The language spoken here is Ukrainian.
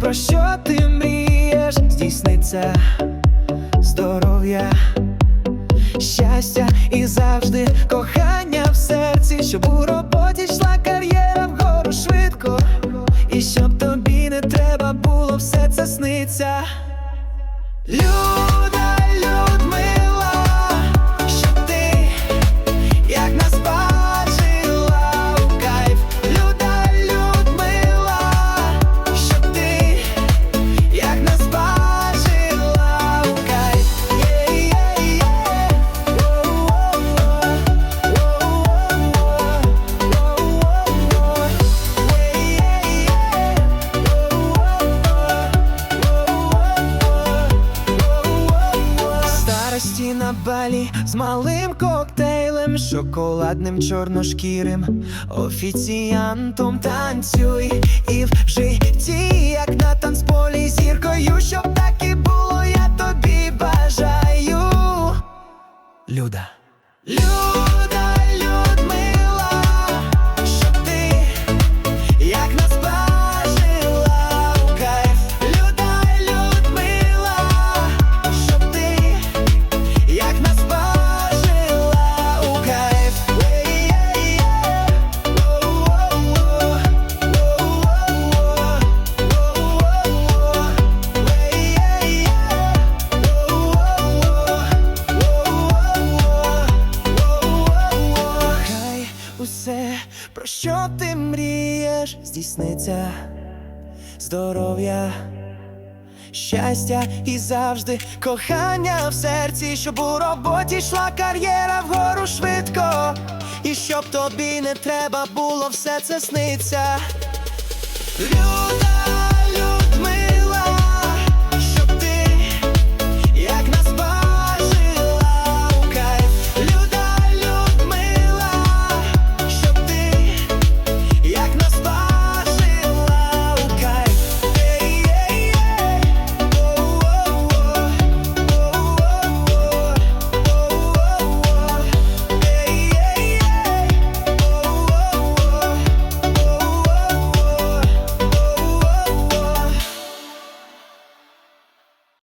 про що ти мрієш, здійсниться здоров'я, щастя і завжди кохання в серці, щоб у роботі йшла кар'єра вгору швидко, і щоб тобі не треба було все це сниться. Люда, Балі з малим коктейлем, шоколадним чорношкірим, офіціантом танцюй і в житті, як на танцполі зіркою, щоб так і було, я тобі бажаю. Люда. Люда, усе, про що ти мрієш, здійсниться здоров'я, щастя і завжди кохання в серці, щоб у роботі йшла кар'єра вгору швидко, і щоб тобі не треба було все це сниться. Люда,